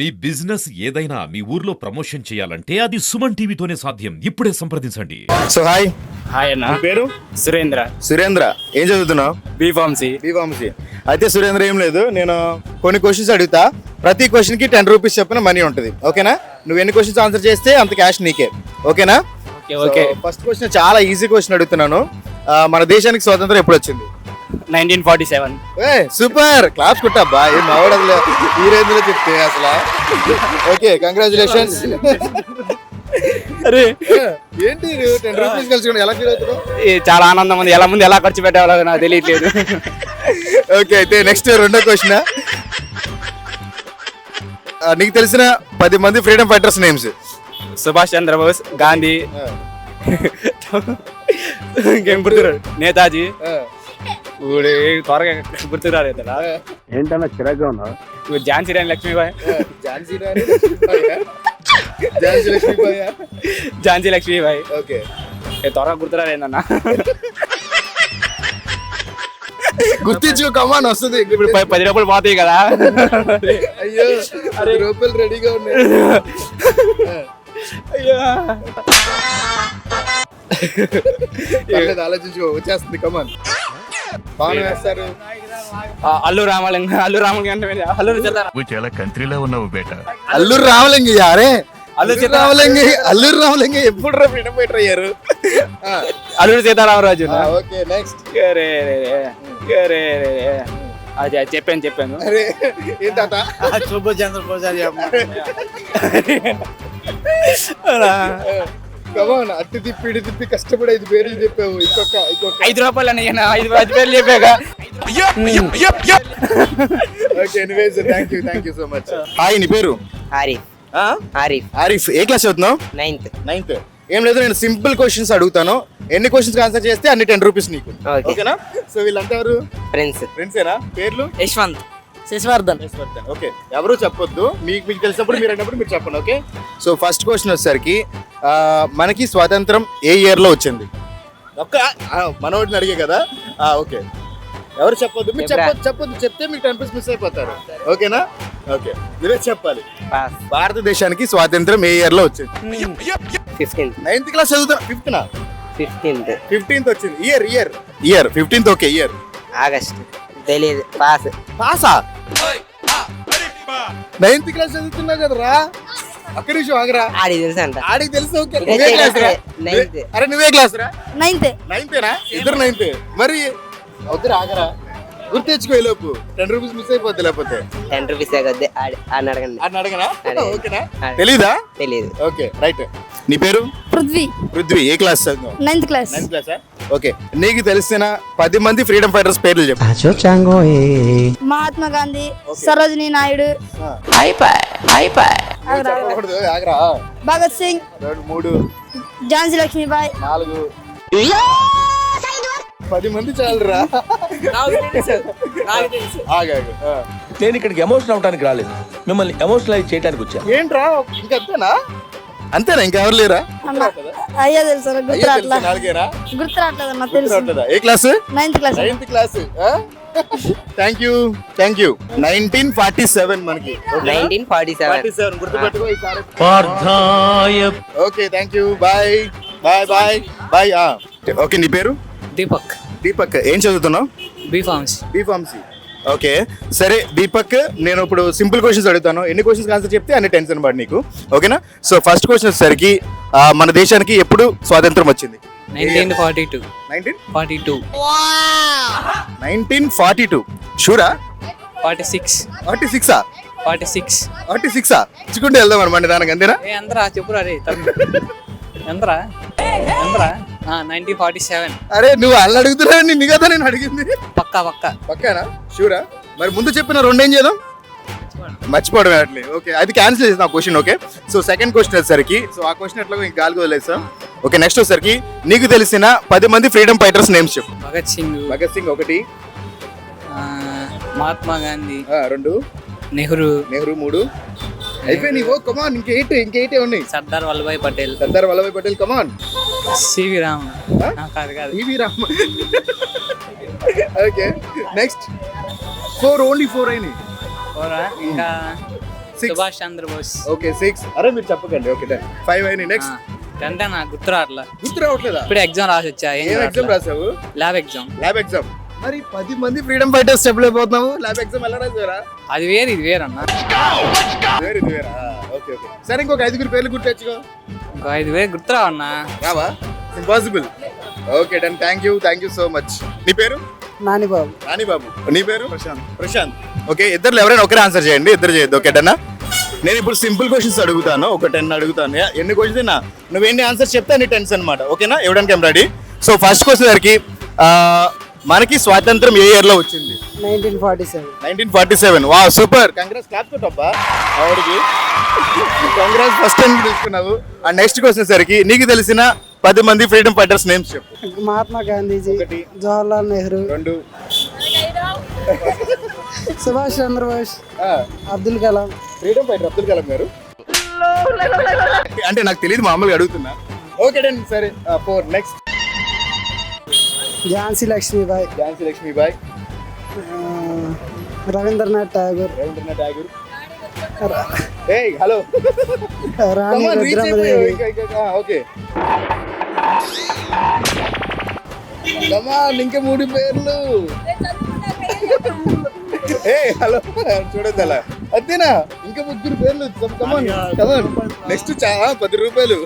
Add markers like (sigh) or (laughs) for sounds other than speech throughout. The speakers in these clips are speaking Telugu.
మీ బిజినెస్ ఏదైనా మీ ఊర్లో ప్రమోషన్ చేయాలంటే అది సుమన్ టీవీతోనే సాధ్యం. ఇప్పుడే సంప్రదించండి. సో హాయ్ హాయ్ అన్న. నీ పేరు? సురేంద్ర. సురేంద్ర ఏం చదువుతున్నావు? బీ ఫార్మసీ బీఫార్మసీ అయితే సురేంద్ర ఏం లేదు. నేను కొన్ని క్వశ్చన్స్ అడుగుతా. ప్రతి క్వశ్చన్కి టెన్ రూపీస్ చెప్పిన మనీ ఉంటుంది. ఓకేనా? నువ్వు ఎన్ని క్వశ్చన్స్ ఆన్సర్ చేస్తే అంత క్యాష్ నీకే. ఓకేనా? Okay okay. ఫస్ట్ క్వశ్చన్ చాలా ఈజీ క్వశ్చన్ అడుగుతున్నాను. మన దేశానికి స్వాతంత్రం ఎప్పుడు వచ్చింది నైన్టీన్ ఫార్టీ సెవెన్. ఏ సూపర్. క్లాస్ కొట్టబ్బా ఏం మావడదులే ఈ రేంజ్లో చెప్తే అసలు. ఓకే కంగ్రాచులేషన్స్ అరే. ఏంటి టెన్ రూపీస్ కలిసి ఎలా ఫీల్ అవుతున్నావు? చాలా ఆనందం ఉంది. ఎలా ముందు ఎలా ఖర్చు పెట్టాలో నాకు తెలియట్లేదు. ఓకే అయితే నెక్స్ట్ రెండో క్వశ్చన్ నీకు తెలిసిన పది మంది freedom fighters names Subhash Chandrabose Gandhi. ఇంకేం గుర్తురాడు నేతాజీ. ఊడే త్వరగా గుర్తురాడు ఇతడా ఏంటన్నా చిరాగ్గా ఉన్నా ఇప్పుడు ఝాన్సీ రాణి లక్ష్మీబాయ్? ఝాన్సీ రాణి ఝాన్సీ లక్ష్మీబాయి? ఝాన్సీ లక్ష్మీబాయ్. ఓకే. ఏ, త్వరగా గుర్తురాడు ఏందన్నా గుర్తించు కమాన్ వస్తుంది ఇప్పుడు పది రూపాయలు పోతాయి కదా. అయ్యో అరే. రూపాయలు రెడీగా ఉన్నాయి. అయ్యో. ఆలోచించుకో వచ్చేస్తుంది కమాన్ బాగా వేస్తారు. అల్లు రామలింగ అల్లు రామలింగ అంటే అల్లు నువ్వు చాలా కంట్రీలో ఉన్నావు బేట. అల్లూరు రామలింగి యారే అల్లు రామలింగి అల్లూరు రామలింగి ఎప్పుడు రా ఫ్రీడమ్ ఫైటర్ అయ్యారు అల్లు సీతారామరాజు. ఓకే నెక్స్ట్ రే రే. అది చెప్పాను చెప్పాను. సుభాష్ చంద్రబోస్ కమాన్ అట్టి తిప్పి ఇటు తిప్పి కష్టపడి ఐదు పేర్లు చెప్పావు. ఇంకొక ఇంకొక. ఐదు రూపాయలు అన్న ఐదు ఐదు పేర్లు చెప్పాక okay anyways thank you thank you so much hi నీ పేరు? ఆరిఫ్ ఆరిఫ్ ఆరిఫ్ ఏ క్లాస్ చదువుతున్నావు? నైన్త్ నైన్త్ ఏం లేదు నేను సింపుల్ క్వశ్చన్స్ అడుగుతాను. ఎన్ని క్వశ్చన్స్ ఆన్సర్ చేస్తే అన్ని టెన్ రూపీస్ నీకు. ఓకేనా సో వీళ్ళంతా ఎవరు? ఫ్రెండ్స్ ఫ్రెండ్సేనా పేర్లు? యశ్వంత్. శశివర్ధన్. ఓకే. ఎవరు చెప్పొద్దు. మీకు మీకు తెలిసినప్పుడు మీరు అన్నప్పుడు మీరు చెప్పండి ఓకే? సో ఫస్ట్ క్వశ్చన్ వచ్చేసరికి మనకి స్వాతంత్రం ఏ ఇయర్లో వచ్చింది? ఒక్క మనోడిని అడిగే కదా? ఆ, ఓకే. ఎవరు చెప్పొద్దు? మీరు. చెప్పొద్దు చెప్పొద్దు. చెప్తే మీకు టెన్ మిస్ అయిపోతారు. ఓకేనా? ఓకే. మీరే చెప్పాలి. భారతదేశానికి స్వాతంత్రం ఏ ఇయర్లో వచ్చింది? ఫిఫ్టీన్త్ నైన్త్ క్లాస్ చదువుతా ఫిఫ్త్ నా? ఫిఫ్టీన్త్ ఫిఫ్టీన్త్ వచ్చింది. Year year year fifteenth okay year August తెలియదు పాస్ పాసా నైన్త్ క్లాస్ చదువుతున్నావు కదరా? ఒక్క నిమిషం ఆగరా. ఆడి తెలుసు అంట ఆడికి తెలుసు ఓకే. నువ్వే క్లాస్ రా? నైన్త్. అరే నువ్వే క్లాస్ రా? నైన్త్. నైన్తేనా ఇద్దరు నైన్త్. మరి వద్దురా ఆగరా. గుర్తు తెచ్చుకో లోపు. టెన్ రూపీస్ మిస్ అయిపోద్ది లేకపోతే. టెన్ రూపీస్ ఆడి అని అడగండి. అని అడగనా? అదే. ఓకేనా. తెలీదా? తెలియదు ఓకే రైట్. నీ పేరు? పృథ్వీ. పృథ్వీ. ఏ క్లాస్ చదువు నైన్త్ క్లాస్. నైన్త్ క్లాసా? ఓకే. నీకు తెలిసిన పది మంది ఫ్రీడమ్ ఫైటర్స్ పేర్లు చెప్పు. మహాత్మా గాంధీ సరోజినీ నాయుడు. భగత్ సింగ్. మూడు. ఝాన్సీ లక్ష్మీబాయి. నాలుగు. పది మంది చాలరా. నేను ఇక్కడికి ఎమోషనల్ అవడానికి రాలేదు. మిమ్మల్ని ఎమోషనలైజ్ చేయడానికి వచ్చాను ఏంట్రా? ఇంకంతేనా? అంతేనా? ఇంకెవరు లేరా? అన్న అయ్యా తెలుసు గుర్తురాట్లా తెలుసు? ఏ class? Ninth class. Ninth class thank you thank you nineteen forty seven మనకి nineteen forty seven forty seven గుర్తుపెట్టుకో ఈసారి okay thank you bye bye bye bye okay నీ పేరు? దీపక్. దీపక్ ఏం చదువుతున్నావు? B pharmacy B pharmacy okay. సరే దీపక్ నేను ఇప్పుడు సింపుల్ క్వశ్చన్స్ అడుగుతాను. ఎన్ని క్వశ్చన్స్ ఆన్సర్ చెప్తే అన్ని టెన్షన్ పడి నీకు. ఓకేనా? సో ఫస్ట్ క్వశ్చన్ వచ్చేసరికి మన దేశానికి ఎప్పుడు స్వాతంత్రం వచ్చింది? Nineteen forty two nineteen forty two nineteen forty two షూరా forty six forty సిక్సా ఫార్టీ సిక్స్ ఫార్టీ సిక్సా ఇచ్చుకుంటే వెళ్దాం అనమాట దానికి అంతేనా? ఎంతరా చెప్పురా రే (laughs) ఎంతరా ఎంతరా నైన్టీన్ ఫార్టీ సెవెన్ అరే నువ్వు వాళ్ళు అడుగుతున్నావు నిన్ను కదా నేను అడిగింది. పక్కా పక్కా. పక్కానా? షూరా? మరి ముందు చెప్పిన రెండేం చేద్దాం? మర్చిపోవడం అట్లే. ఓకే అది క్యాన్సిల్ చేసిన question okay? So second question వచ్చేసరికి సో ఆ క్వశ్చన్ ఎట్లా ఇంకా గాలికి వదిలేస్తాం. ఓకే నెక్స్ట్ వచ్చేసరికి నీకు తెలిసిన పది మంది ఫ్రీడమ్ ఫైటర్స్ నేమ్స్ చెప్పు. భగత్ సింగ్. భగత్ సింగ్ ఒకటి. మహాత్మా గాంధీ. రెండు. నెహ్రూ. నెహ్రూ మూడు. అయిపోయి నీవు కమాన్ ఇంకెయిట్ ఇంకెయిట్ ఉన్నాయి. Sardar Vallabhbhai Patel. Sardar Vallabhbhai Patel come on C V Ram. కాదు కాదు. TV Ram. Okay next four only four అయినాయి. ఇంకా సుభాష్ చంద్రబోస్. ఓకే సిక్స్ అరే మీరు చెప్పకండి. ఓకే డన్ ఫైవ్ అయినాయి. నెక్స్ట్ అంటే నాకు గుర్తు రావట్లా? గుర్తు రావట్లేదా? ఇప్పుడు ఎగ్జామ్ రాసి వచ్చా. ఏం ఎగ్జామ్ రాసావు? ల్యాబ్ ఎగ్జామ్ ల్యాబ్ ఎగ్జామ్ మరి పది మంది ఫ్రీడమ్ ఫైటర్స్ స్టెప్ అయిపోతున్నావు. ల్యాబ్ ఎగ్జామ్ ఎలా రాసారా అది వేరు ఇది వేరు అన్న. వేరే ఇది వేరా? Okay okay. సరే ఇంకొక ఐదుగురు పేర్లు గుర్తొచ్చుకో ఇంకో ఐదు వేరు గుర్తు రావన్నా రావా impossible okay done thank you thank you so much నీ పేరు? నాని బాబు రాణి బాబు నీ పేరు? ప్రశాంత్. ప్రశాంత్. ఓకే ఇద్దరు ఎవరైనా ఒకరే ఆన్సర్ చేయండి ఇద్దరు చేయొద్దు. ఓకే డన్నా నేను ఇప్పుడు సింపుల్ క్వశ్చన్స్ అడుగుతాను. ఒక టెన్ అడుగుతాను. ఎన్ని క్వశ్చన్స్ నా నువ్వు ఎన్ని ఆన్సర్స్ చెప్తే అన్ని టెన్స్ అనమాట ఓకేనా ఇవ్వడానికి ఏం రెడీ సో ఫస్ట్ క్వశ్చన్ గారికి మనకి స్వాతంత్రం ఏ ఇయర్లో వచ్చింది? Nineteen forty seven. Nineteen forty seven. వా సూపర్. కంగ్రెస్ క్లాప్ కొట్టబ్బా ఆవిడకి కంగ్రెస్ ఫస్ట్ టైం తీసుకున్నావు అండ్ నెక్స్ట్ క్వశ్చన్ సరికి నీకు తెలిసిన పది మంది ఫ్రీడమ్ ఫైటర్స్ నేమ్స్ చెప్పు. మహాత్మా గాంధీజీ జవహర్లాల్ నెహ్రూ రెండు. సుభాష్ చంద్రబోస్ అబ్దుల్ కలాం. ఫ్రీడమ్ ఫైటర్ అబ్దుల్ కలాం గారు? అంటే నాకు తెలియదు మామూలుగా అడుగుతున్నా. ఓకే సరే. Four next Jhansi Lakshmibai Jhansi Lakshmibai Rabindranath Tagore. Rabindranath Tagore. ఏయ్ hello. Rani Rudramadevi. Okay come on ఇంకా మూడు పేర్లు. ఏ హలో. చూడద్దు అలా అంతేనా ఇంకా ముగ్గురు పేర్లు. కమాన్ కమాన్ నెక్స్ట్ చాలా పది రూపాయలు.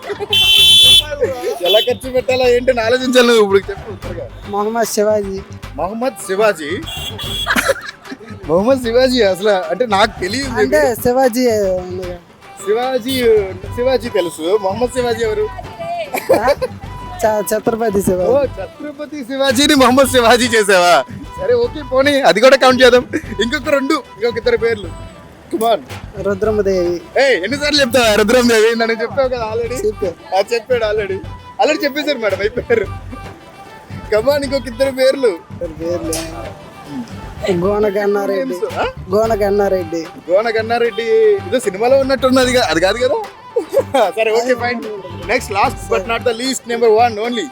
ఎలా ఖర్చు పెట్టాలా ఏంటని ఆలోచించాలి నువ్వు ఇప్పుడు. చెప్పు త్వరగా. మొహమ్మద్ శివాజీ. మహమ్మద్ శివాజీ? (laughs) మొహమ్మద్ శివాజీ అసలు అంటే నాకు తెలియదు అంటే శివాజీ శివాజీ శివాజీ తెలుసు. మొహమ్మద్ శివాజీ ఎవరు? ఛత్రపతి ఓ శివాజీ ఛత్రపతి శివాజీని మొహమ్మద్ శివాజీ చేసావా? సరే ఓకే పోనీ అది కూడా కౌంట్ చేద్దాం. ఇంకొక రెండు ఇంకొక ఇద్దరు పేర్లు. కుమార్ రుద్రమదేవి. ఏ ఎన్నిసార్లు చెప్తావా? రుద్రం దేవి నన్ను చెప్పావు కదా ఆల్రెడీ చెప్పాడు ఆల్రెడీ ఆల్రెడీ చెప్పేశారు మేడం అయిపోయారు. కమాన్ ఇంకొక ఇద్దరు పేర్లు. పేర్లు. గోన గన్నారెడ్డి? గోన గన్నారెడ్డి గోన గన్నారెడ్డి ఏదో సినిమాలో ఉన్నట్టున్నది అది కాదు కదా? (laughs) సరే okay fine next last but not the least number one only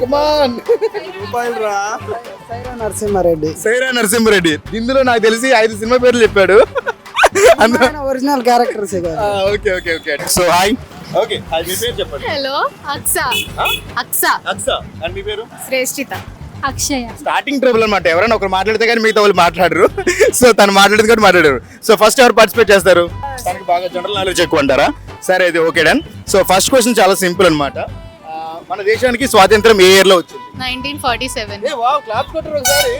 come on రూపాయలు రా. సైరా నరసింహారెడ్డి. సైరా నరసింహారెడ్డి. ఇందులో నాకు తెలిసి ఐదు సినిమా పేర్లు చెప్పాడు. అందులో original characters okay okay okay so hi okay hi మీ పేరు చెప్పండి. హలో అక్స. అక్స. అక్స. అండ్ మీ పేరు? శ్రేష్ఠిత. అక్షయ. స్టార్టింగ్ ట్రబుల్ అనమాట ఎవరైనా ఒకరు మాట్లాడితే కానీ మిగతా వాళ్ళు మాట్లాడరు. సో తను మాట్లాడింది కూడా మాట్లాడారు. సో ఫస్ట్ ఎవరు పార్టిసిపేట్ చేస్తారు? తనకి బాగా జనరల్ నాలెడ్జ్ ఎక్కువ అంటారా? సరే ఇది okay done so first question చాలా సింపుల్ అనమాట మన దేశానికి స్వాతంత్రం ఏ ఇయర్లో వచ్చింది? Nineteen forty seven. వావ్ కొట్టరు ఒకసారి.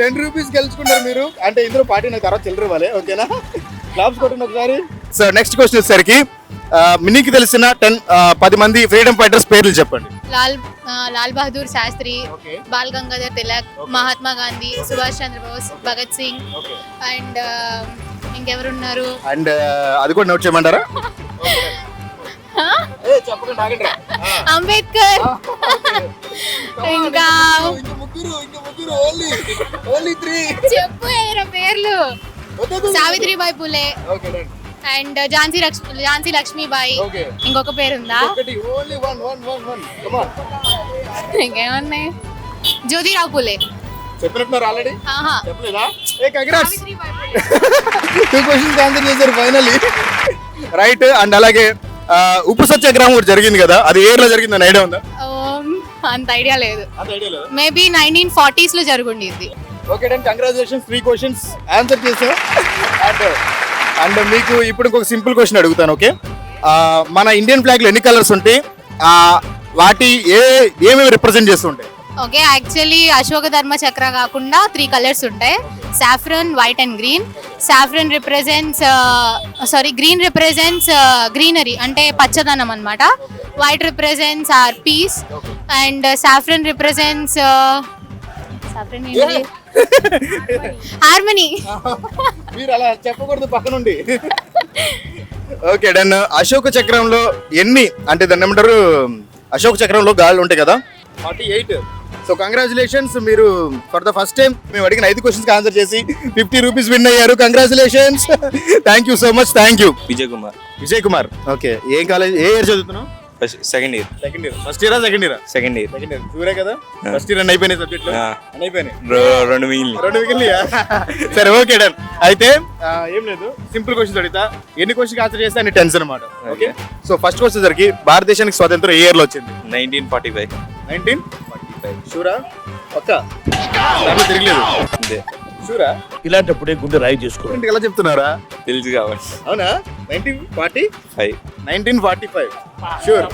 టెన్ రూపీస్ గెలుచుకున్నారు మీరు. అంటే ఇందులో పార్టీ నాకు తర్వాత చిల్లర ఇవ్వాలి ఓకేనా క్లాప్స్ కొట్టండి ఒకసారి. సో నెక్స్ట్ క్వశ్చన్ వచ్చేసరికి మీకు తెలిసిన టెన్ పది మంది ఫ్రీడమ్ ఫైటర్స్ పేర్లు చెప్పండి. లాల్ లాల్ బహదూర్ శాస్త్రి బాల్ గంగాధర్ తిలక్ మహాత్మా గాంధీ సుభాష్ చంద్రబోస్ భగత్ సింగ్ అండ్ ఇంకెవరున్నారు? అండ్ అది కూడా నోట్ చేయమంటారా. అంబేద్కర్. ఇంకా చెప్పు పేర్లు? సావిత్రిబాయి పులే. అండ్ ఝాన్సీ లక్ష్మి ఝాన్సీ లక్ష్మీబాయి. ఇంకొక పేరుందా? ఒకటి only one one one one come on ఇంకేమన్నాయి Jyotirao Phule. చెప్పినట్టున్నారు ఆల్రెడీ ఆహా. చెప్పలేదా? ఏ congrats Savitribai Phule two questions answer చేశారు రైట్ అండ్ అలాగే ఆ, ఉప్పు సత్యాగ్రహం ఒకటి జరిగింది కదా అది ఏ లో జరిగింది అని ఐడియా ఉందా? అంత ఐడియా లేదు. అంత ఐడియా లేదు? మేబీ నైన్టీన్ ఫార్టీస్లో జరుగుండేది. Okay done congratulations three questions answer చేసాం అండ్ అండ్ మీకు ఇప్పుడు ఇంకొక సింపుల్ క్వశ్చన్ అడుగుతాను ఓకే మన ఇండియన్ ఫ్లాగ్లో ఎన్ని కలర్స్ ఉంటాయి? వాటి ఏ ఏమేమి రిప్రజెంట్ చేస్తుంటాయి? ఓకే యాక్చువల్లీ అశోక ధర్మ చక్ర కాకుండా త్రీ కలర్స్ ఉంటాయి. Saffron white and green saffron represents sorry green represents greenery అంటే పచ్చదనం అన్నమాట. White represents or peace and saffron represents saffron harmony. మీరు అలా చెప్పకూడదు పక్క నుండి. Okay done. అశోక చక్రంలో ఎన్ని అంటే దాన్ని ఏమంటారు అశోక చక్రంలో గాళ్ళు ఉంటాయి కదా? Forty eight. సో కంగ్రాచులేషన్స్ మీరు ఫర్ ద ఫస్ట్ టైం మేము అడిగిన ఐదు క్వశ్చన్స్ ఆన్సర్ చేసి ఫిఫ్టీ రూపీస్ విన్ అయ్యారు. Congratulations thank you so much thank you Vijay Kumar. Vijay Kumar. Okay ఏం కాలేజ్ ఏ ఇయర్ చదువుతున్నావు? Second year. Second year first ఇయరా సెకండ్ ఇయరా సెకండ్ ఇయర్. సెకండ్ ఇయర్ చూరే కదా? ఫస్ట్ ఇయర్ అయిపోయినాయి సబ్జెక్టులు అయిపోయినాయి. రెండు మిగిలిన రెండు మిగిలినాయా? (laughs) సరే ఓకే డన్. అయితే ఏం లేదు. సింపుల్ క్వశ్చన్స్ అడుగుతా. ఎన్ని క్వశ్చన్ ఆన్సర్ చేస్తే అన్ని టెన్స్ అనమాట ఓకే. సో ఫస్ట్ క్వశ్చన్ సరికి భారతదేశానికి స్వాతంత్రం ఏ ఇయర్లో వచ్చింది? నైన్టీన్ ఫార్టీ ఫైవ్ నైన్టీన్ షూరా పక్క? తిరగలేదు. షూరా ఇలాంటప్పుడే గుండె రాయి చేసుకో. ఇంటికి ఎలా చెప్తున్నారా తెలుసు కాబట్టి. అవునా? Nineteen forty? Five. Nineteen forty five sure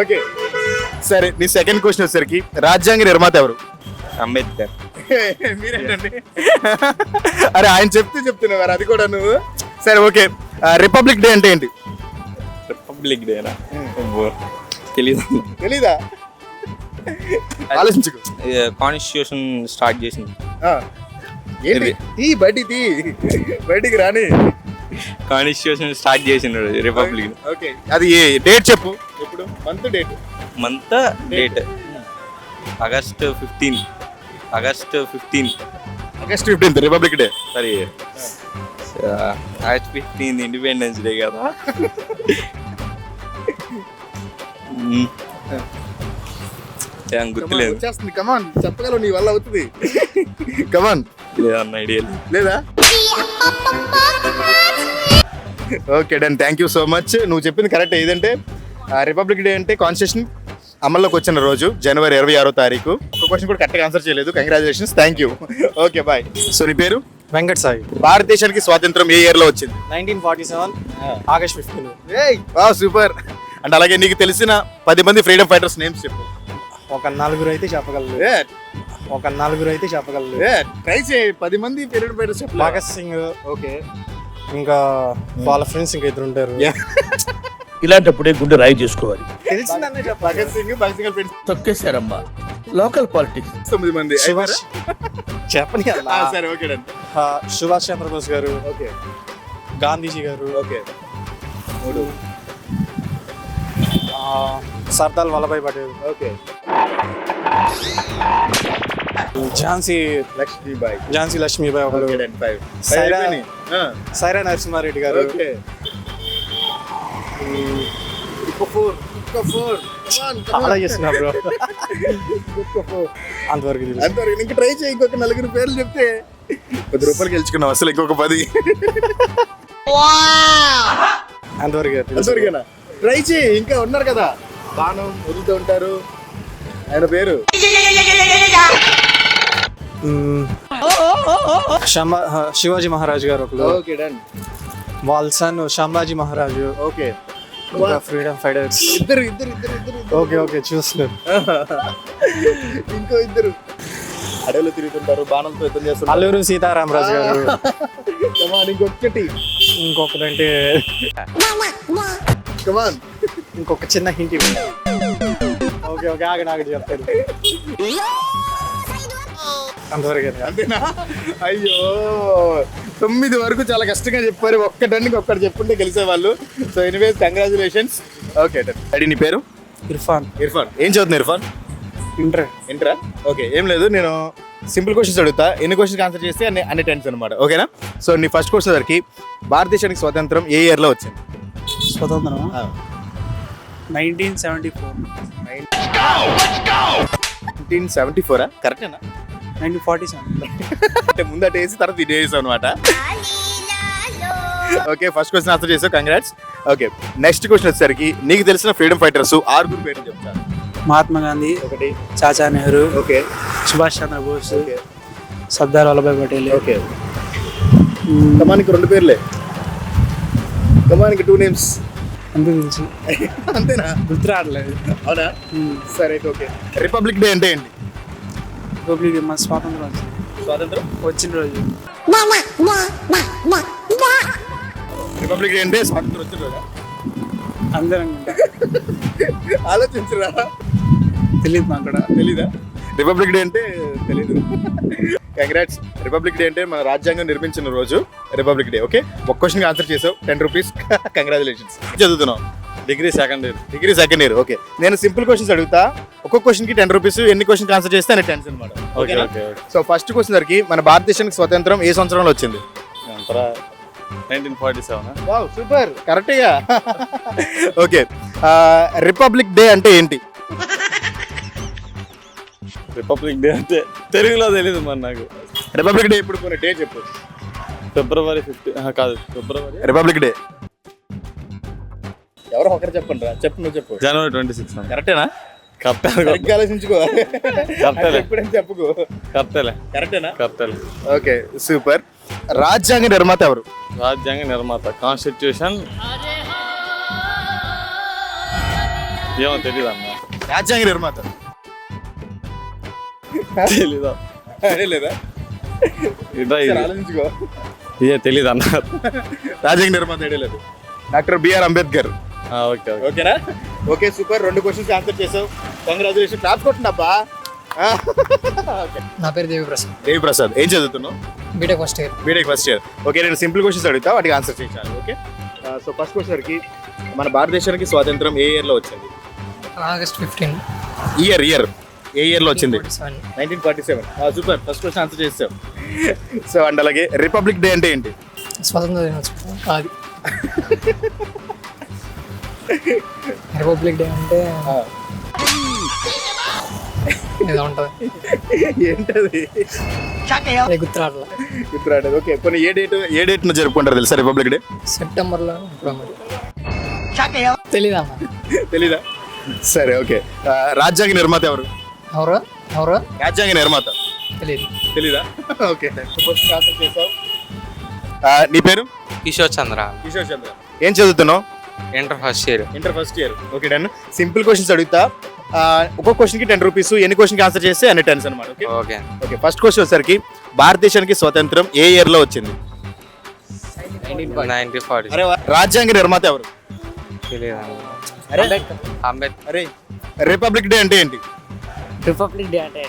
okay (laughs) సరే నీ సెకండ్ క్వశ్చన్ వచ్చేసరికి రాజ్యాంగ నిర్మాత ఎవరు? అంబేద్కర్. (laughs) మీరేంటండి? (laughs) అరే ఆయన చెప్తే చెప్తున్నావు మరి అది కూడా నువ్వు. సరే ఓకే రిపబ్లిక్ డే అంటే ఏంటి? రిపబ్లిక్ డేనా తెలీదు తెలీదా? (laughs) ఆలోచించుకో. కాన్స్టిట్యూషన్ స్టార్ట్ చేసింది. ఏంటి? ఈ బయటికి తీ. బయటికి రాని. కాన్స్టిట్యూషన్ స్టార్ట్ చేసిండు రిపబ్లిక్. ఓకే. అది డేట్ చెప్పు. ఎప్పుడు? Month date. Month date. August fifteen. August fifteen. August fifteenth republic day. Sorry. August fifteen independence day కదా. (laughs) ఏం గుర్తులేదు. వచ్చేస్తుంది. కమాన్ చెప్పగలవు నీ వల్ల అవుతుంది. కమాన్ లేదన్న ఐడియా లేదు లేదా? Okay done thank you so much నువ్వు చెప్పింది కరెక్ట్ ఏదంటే రిపబ్లిక్ డే అంటే కాన్స్టిట్యూషన్ అమల్లోకి వచ్చిన రోజు జనవరి ఇరవై ఆరో తారీఖు. ఒక క్వశ్చన్ కూడా కరెక్ట్గా ఆన్సర్ చేయలేదు. Congratulations thank you okay bye so నీ పేరు? వెంకట్ సాయి. భారతదేశానికి స్వాతంత్రం ఏ ఇయర్లో వచ్చింది? Nineteen forty seven August fifteen super అంటే అలాగే నీకు తెలిసిన పది మంది ఫ్రీడమ్ ఫైటర్స్ నేమ్స్ చెప్పు. ఒక నలుగురు అయితే చెప్పగలరు. ఒక నలుగురు అయితే చెప్పగలరు. ట్రై చేయి. పది మంది ఫైటర్స్ చెప్పు భగత్ సింగ్ ఓకే. ఇంకా వాళ్ళ ఫ్రెండ్స్ ఇంకా ఇద్దరు ఉంటారు. ఇలాంటప్పుడే గుండె రాయి చేసుకోవాలి. తెలిసిందన్నే చెప్పాలి Bhagat Singh Bhagat Singh friends. తొక్కేశారమ్మా. Local politics. తొమ్మిది మంది. సుభాష్ చెప్పని సరే ఓకే సుభాష్ చంద్రబోస్ గారు ఓకే. గాంధీజీ గారు ఓకే. మూడు. సర్దార్ వల్లభాయ్ పటేల్. ఓకే. ఝాన్సీ లక్ష్మీబాయి. ఝాన్సీ లక్ష్మీబాయి ఒకరు ఫైవ్ సైరా- అయిపోయినాయి. ఆ, సైరా నరసింహారెడ్డి గారు. ఓకే. ఇంకో ఫోర్ ఇంకో ఫోర్. చాలా చేస్తున్నా బ్రో. అంతవరకు. అంతవరకు ఇంక ట్రై చేయి ఇంకొక నలుగురు పేర్లు చెప్తే. పది రూపాయలు గెలుచుకున్నావు అసలు ఇంకొక పది. అంతవరకు. అంతవరకేనా? ట్రై చేయి ఇంకా ఉన్నారు కదా. బాణం వదులుతూ ఉంటారు. ఆయన పేరు? శివాజీ మహారాజ్ గారు ఒకరు. Okay done. వాళ్ళ సన్ శంభాజీ మహారాజు. ఓకే. ఇంకా ఫ్రీడమ్ ఫైటర్స్. ఇద్దరు ఇద్దరు ఇద్దరు. ఓకే ఓకే చూస్తున్నారు. ఇంకో ఇద్దరు. అడవిలో తిరుగుతుంటారు బాణంతో యుద్ధం చేస్తుంటారు. అల్లూరు సీతారామరాజు గారు. కమాన్ (laughs) ఇంకొకటి. ఇంకొకటంటే కమాన్ ఇంకొక చిన్న హింట్ ఇవ్వండి. ఓకే ఓకే ఆగ నాకు చెప్తారు అంతవరకు అంతేనా? అయ్యో. తొమ్మిది వరకు చాలా కష్టంగా చెప్పారు. ఒక్కటానికి ఒక్కటి చెప్పుంటే గెలిచేవాళ్ళు సో ఎనీవేస్ కంగ్రాచులేషన్స్ ఓకే అడి నీ పేరు? ఇర్ఫాన్. ఇర్ఫాన్. ఏం చదువుతుంది ఇర్ఫాన్? ఇంటర్. ఇంటరా? ఓకే ఏం లేదు నేను సింపుల్ క్వశ్చన్స్ అడుగుతా. ఎన్ని క్వశ్చన్స్ ఆన్సర్ చేస్తే అన్ని అన్ని టెన్స్ అనమాట ఓకేనా సో నీ ఫస్ట్ క్వశ్చన్ దగ్గరికి భారతదేశానికి స్వాతంత్రం ఏ ఇయర్లో వచ్చింది? స్వతంత్రం nineteen seventy four. Nineteen seventy ఫోరా? కరెక్టేనా? Nineteen forty seven. అంటే ముందట వేసి తర్వాత ఇది వేసావు అనమాట ఓకే ఫస్ట్ క్వశ్చన్ ఆన్సర్ చేసావు. కంగ్రాట్స్ ఓకే నెక్స్ట్ క్వశ్చన్ వచ్చేసరికి నీకు తెలిసిన ఫ్రీడమ్ ఫైటర్స్ ఆరుగురు పేర్లు చెప్తాను. మహాత్మా గాంధీ ఒకటి. Chacha Nehru okay. Subhash Chandra Bose okay. Sardar Vallabhbhai Patel. Okay. కమానికి రెండు పేర్లే. కమానికి టూ నేమ్స్ అంతే తెలుసు. అంతేనా? గుర్తు రావట్లేదు అవునా సరే ఓకే. రిపబ్లిక్ డే అంటే ఏంటి? రిపబ్లిక్ మన స్వాతంత్రం స్వాతంత్రం? వచ్చిన రోజు. రిపబ్లిక్ డే అంటే స్వాతంత్రం వచ్చిన రోజా? అందరం. ఆలోచించరా? తెలియదు నాకు కూడా. తెలీదా? రిపబ్లిక్ డే అంటే తెలీదు. కంగ్రాట్స్ రిపబ్లిక్ డే అంటే మన రాజ్యాంగం నిర్మించిన రోజు రిపబ్లిక్ డే ఓకే ఒక క్వశ్చన్ ఆన్సర్ చేసావు. టెన్ రూపీస్ కంగ్రాచులేషన్స్ చదువుతున్నావు. Degree second year degree second year okay నేను సింపుల్ క్వశ్చన్స్ అడుగుతా. ఒక్కొక్క క్వశ్చన్కి టెన్ రూపీస్ ఎన్ని క్వశ్చన్ ఆన్సర్ చేస్తే అని టెన్స్ అనమాట. Okay okay so first question దగ్గరికి మన భారతదేశానికి స్వతంత్రం ఏ సంవత్సరంలో వచ్చింది? Nineteen forty seven wow super కరెక్ట్గా ఓకే రిపబ్లిక్ డే అంటే ఏంటి? రిపబ్లిక్ డే అంటే తెలుగులో తెలియదు మరి నాకు. రిపబ్లిక్ డే ఇప్పుడు కొన్ని డే చెప్పు. ఫిబ్రవరి ఫిఫ్టీ కాదు ఫిబ్రవరి రిపబ్లిక్ డే ఎవరో ఒకరు చెప్పండి రా. చెప్పు నువ్వు చెప్పు. జనవరి ట్వంటీ సిక్స్ కరెక్టేనా కరెక్టే ఆలోచించుకో. ఎప్పుడైనా చెప్పుకో. కరెక్టేలే కరెక్టేనా కరెక్టేలే ఓకే సూపర్. రాజ్యాంగ నిర్మాత ఎవరు? రాజ్యాంగ నిర్మాత కాన్స్టిట్యూషన్ ఏమో తెలియదు అన్న రాజ్యాంగ నిర్మాత. తెలీదా? లేదా ఇదా ఇది. ఆలోచించుకో. ఇదే తెలీదు అన్న? రాజ్యాంగ నిర్మాత ఐడియా లేదు. Doctor BR Ambedkar. ఆ, ఓకే ఓకే. ఓకేనా? Okay super. రెండు క్వశ్చన్స్ ఆన్సర్ చేసావు. కంగ్రాచులేషన్ క్లాప్ కొట్టిన అబ్బా నా పేరు దేవి ప్రసాద్ దేవి ప్రసాద్ ఏం చదువుతున్నావు BTech first year BTech first year okay నేను సింపుల్ క్వశ్చన్స్ అడుగుతా వాటికి ఆన్సర్ చేయాలి ఓకే? సో ఫస్ట్ క్వశ్చన్కి మన భారతదేశానికి స్వాతంత్రం ఏ ఇయర్లో వచ్చింది? ఆగస్ట్ ఫిఫ్టీన్ ఇయర్ ఇయర్ ఏ ఇయర్లో వచ్చింది? Nineteen forty seven super. First question answer చేసావు సో అండ్ అలాగే రిపబ్లిక్ డే అంటే ఏంటి? స్వతంత్ర దినోత్సవం. అది రిపబ్లిక్ డే అంటే ఏదో ఉంటుంది. ఏంటది? గుర్తురాట్లా ఓకే కొన్ని ఏ డేట్ ఏ డేట్ జరుపుకుంటారు తెలుసా రిపబ్లిక్ డే? సెప్టెంబర్లో తెలీదా తెలీదా? సరే ఓకే. రాజ్యాంగ నిర్మాత ఎవరు? ఎవరు ఎవరు రాజ్యాంగ నిర్మాత తెలియదు తెలీదా ఓకే ఆన్సర్ చేసావు ఆ, నీ పేరు కిషోర్ చంద్ర కిషోర్ చంద్ర ఏం చదువుతున్నావు inter first year inter first year okay done simple questions అడుగుతా ఆ, ఒక్కొక్క క్వశ్చన్కి టెన్ రూపీస్ ఎన్ని క్వశ్చన్కి ఆన్సర్ చేస్తే అన్ని టెన్స్ అనమాట okay okay okay first question వచ్చేసరికి భారతదేశానికి స్వతంత్రం ఏ ఇయర్లో వచ్చింది. రాజ్యాంగ నిర్మాత ఎవరు తెలియదు అంబేద్కర్ అరే రిపబ్లిక్ డే అంటే ఏంటి? రిపబ్లిక్ డే అంటే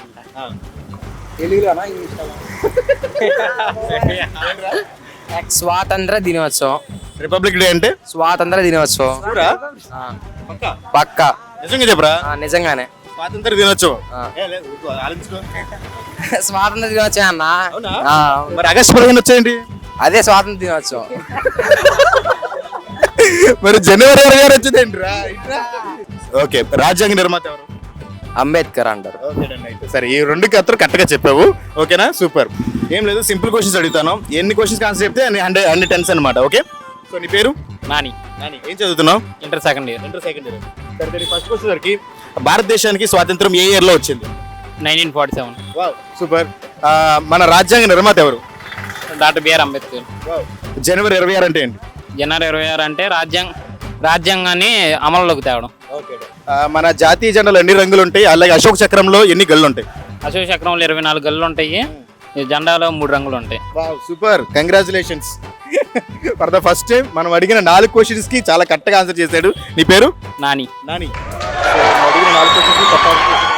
స్వాతంత్ర దినోత్సవం రిపబ్లిక్ డే అంటే? స్వాతంత్ర దినోత్సవం? పక్క? నిజంగా చెప్పరా? నిజంగానే. స్వాతంత్ర దినోత్సవం. స్వాతంత్ర దినోత్సవం అన్న? మరి ఆగస్ట్ పదిహేను వచ్చేయండి. అదే స్వాతంత్ర దినోత్సవం (laughs) మరి జనవరి ఇరవై ఆరు వచ్చిందేంటి రా ఓకే రాజ్యాంగ నిర్మాత ఎవరు? అంబేద్కర్ అంటారు. సరే ఈ రెండు కథలు కరెక్ట్గా చెప్పావు. ఓకేనా సూపర్ ఏం లేదు సింపుల్ క్వశ్చన్స్ అడుగుతాను. ఎన్ని క్వశ్చన్స్ ఆన్సర్ చెప్తే అన్ని హండ్రెడ్ అన్ని టెన్స్ అనమాట ఓకే సో నీ పేరు? నాని. నాని. ఏం చదువుతున్నావు? Inter second year inter second year సరే సరే ఫస్ట్ క్వశ్చన్ సరికి భారతదేశానికి స్వాతంత్రం ఏ ఇయర్లో వచ్చింది? Nineteen forty seven wow super మన రాజ్యాంగ నిర్మాత ఎవరు? Doctor BR Ambedkar. జనవరి ఇరవై ఆరు అంటే ఏంటి? జనవరి ఇరవై ఆరు అంటే రాజ్యాంగ రాజ్యాంగాన్ని అమలులోకి తేవడం. మన జాతీయ జెండాలో ఎన్ని రంగులు ఉంటాయి? అలాగే అశోక్ చక్రంలో ఎన్ని గళ్ళు ఉంటాయి? అశోక చక్రంలో ఇరవై నాలుగు గల్లు ఉంటాయి. ఈ జెండాలో మూడు రంగులు ఉంటాయి. Wow super. Congratulations for the first time మనం అడిగిన నాలుగు క్వశ్చన్స్కి చాలా కరెక్ట్గా ఆన్సర్ చేశాడు. నీ పేరు? నాని. నాని. సో, మనం అడిగిన